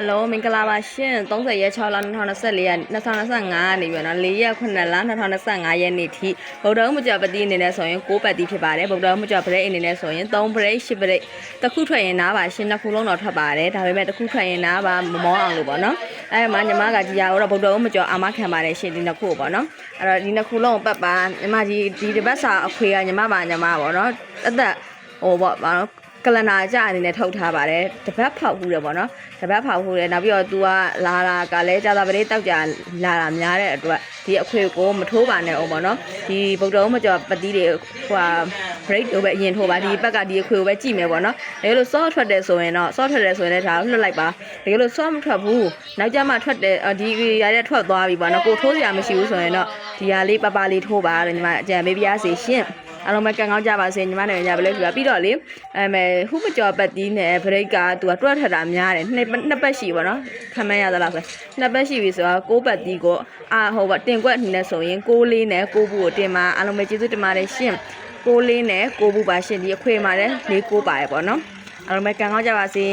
ဟယ်လိုမင်္ဂလာပါရှင်30ရက်6လ2024ရက်2025နေပြီနော်4ရက်9လ2025ရက်နေ့ထိဗုဒ္ဓဦးမကျော်ပတိအနေနဲ့ဆိုရင်6ပတ်တိဖြစ်ပါတယ်ဗုဒ္ဓဦးမကျော်ပရိတ်အနေနဲ့ဆိုရင်3ပရိတ်10ပရိတ်တစ်ခုထွက်ရင်နားပါရှင်နှစ်ခုလုံးတော့ထွက်ပါတယ်ဒါပေမဲ့တစ်ခုထွက်ရင်နားပါမမောအောင်လို့ပေါ့နော်အဲမှာညီမကဒီဟာကိုတော့ဗုဒ္ဓဦးမကျော်အာမခံပါတယ်ရှင်ဒီနှစ်ခုကိုပေါ့နော်အဲ့တော့ဒီနှစ်ခုလုံးကိုပတ်ပါညီမဒီဒီတစ်ပတ်စာအခွေကညီမပါညီမပေါ့နော်အသက်ဟိုပေါ့ပါနော် ကလနာကြအနေနဲ့ထုတ်ထားပါတယ်တပတ်ဖောက်ဘူးတယ်ပေါ့နော်တပတ်ဖောက်ဘူးတယ်နောက်ပြီးတော့ तू ကလာလာကလည်းကြာတာပလေးတောက်ကြလာတာများတဲ့အတွက်ဒီအခွေကိုမထိုးပါနဲ့အောင်ပေါ့နော်ဒီဗုဒ္ဓဦးမကျော်ပတိတွေဟိုဟာ break ကိုပဲအရင်ထိုးပါဒီဘက်ကဒီအခွေကိုပဲကြည့်မယ်ပေါ့နော်ဒါလို့ soft ထွက်တယ်ဆိုရင်တော့ soft ထွက်တယ်ဆိုရင်လည်းဒါလွှတ်လိုက်ပါဒါလို့ soft မထွက်ဘူးနောက်ကျမှထွက်တယ်အော်ဒီရတဲ့ထွက်သွားပြီပေါ့နော်ကိုထိုးစရာမရှိဘူးဆိုရင်တော့ဒီဟာလေးပပလေးထိုးပါလို့ညီမအကြံပေးပြရစီရှင့် အားလုံးပဲကံကောင်းကြပါစေညီမနဲ့ညီမပဲလို့ပြောပြီးတော့လေအဲမဲဟူမကျော်ပတ်တီးနဲ့ break ကသူကတွက်ထက်တာများတယ်နှစ်နှစ်ပတ်ရှိပါတော့ခံမရသလားဆိုနှစ်ပတ်ရှိပြီဆိုတော့6ပတ်တီးကိုအာဟိုပါတင်ကွက်နေဆိုရင်6လေးနဲ့6ဘူးကိုတင်ပါအားလုံးပဲကျေးဇူးတင်ပါတယ်ရှင့်6လေးနဲ့6ဘူးပါရှင်ဒီအခွေမှာလည်း၄6ပါရပေါ့နော်အားလုံးပဲကံကောင်းကြပါစေ